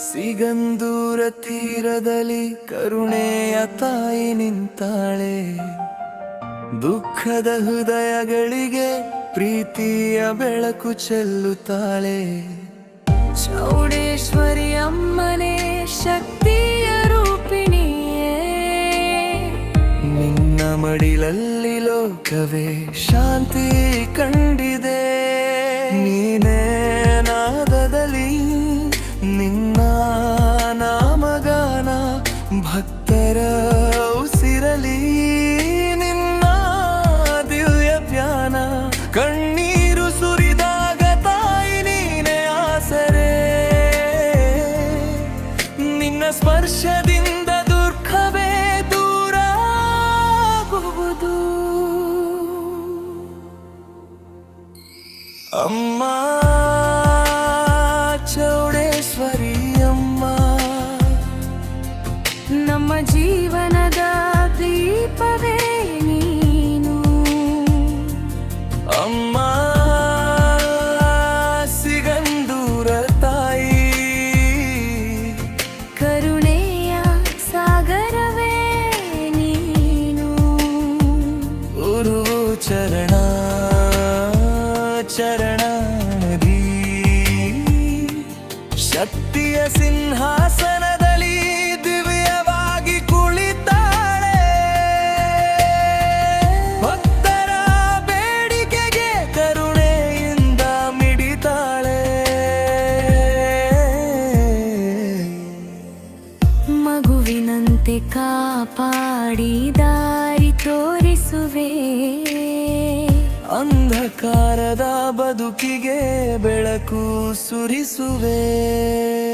ಸಿಗಂದೂರ ತೀರದಲ್ಲಿ ಕರುಣೆಯ ತಾಯಿ ನಿಂತಾಳೆ. ದುಃಖದ ಹೃದಯಗಳಿಗೆ ಪ್ರೀತಿಯ ಬೆಳಕು ಚೆಲ್ಲುತ್ತಾಳೆ. ಚೌಡೇಶ್ವರಿ ಅಮ್ಮನೇ, ಶಕ್ತಿಯ ರೂಪಿಣಿಯೇ. ನಿನ್ನ ಮಡಿಲಲ್ಲಿ ಲೋಕವೇ ಶಾಂತಿ ಕಂಡಿದೆ. ನೀನೇ ಭಕ್ತರ ಉಸಿರಲಿ ನಿನ್ನ ದಿವ್ಯ ಪ್ಯಾನ ಕಣ್ಣೀರು ಸುರಿದಾಗ ತಾಯಿ ನೀನೆ ಆಸರೆ. ನಿನ್ನ ಸ್ಪರ್ಶದಿಂದ ದುರ್ಖವೇ ದೂರ ಆಗುವುದು ಅಮ್ಮ. ನಮ್ಮ ಜೀವನದ ದೀಪವೇ ನೀನು. ಅಮ್ಮ ಸಿಗಂದೂರ ತಾಯಿ. ಕರುಣೆಯ ಸಾಗರವೇ ನೀನು. ಗುರು ಚರಣ ಚರಣ ಶಕ್ತಿಯ ಸಿಂಹಾಸನದಲ್ಲಿ ಮಗುವಿನಂತೆ ಕಾಪಾಡಿ ದಾರಿ ತೋರಿಸುವೆ. ಅಂಧಕಾರದ ಬದುಕಿಗೆ ಬೆಳಕು ಸುರಿಸುವೆ.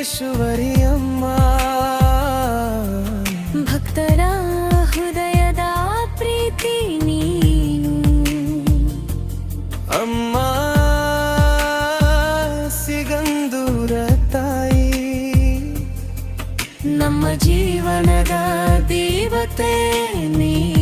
ಚೌಡೇಶ್ವರಿ ಭಕ್ತರ ಹೃದಯದ ಪ್ರೀತಿ ನೀನು. ಅಮ್ಮ ಸಿಗಂದೂರ ತಾಯಿ. ನಮ್ಮ ಜೀವನದ ದೇವತೆ ನೀ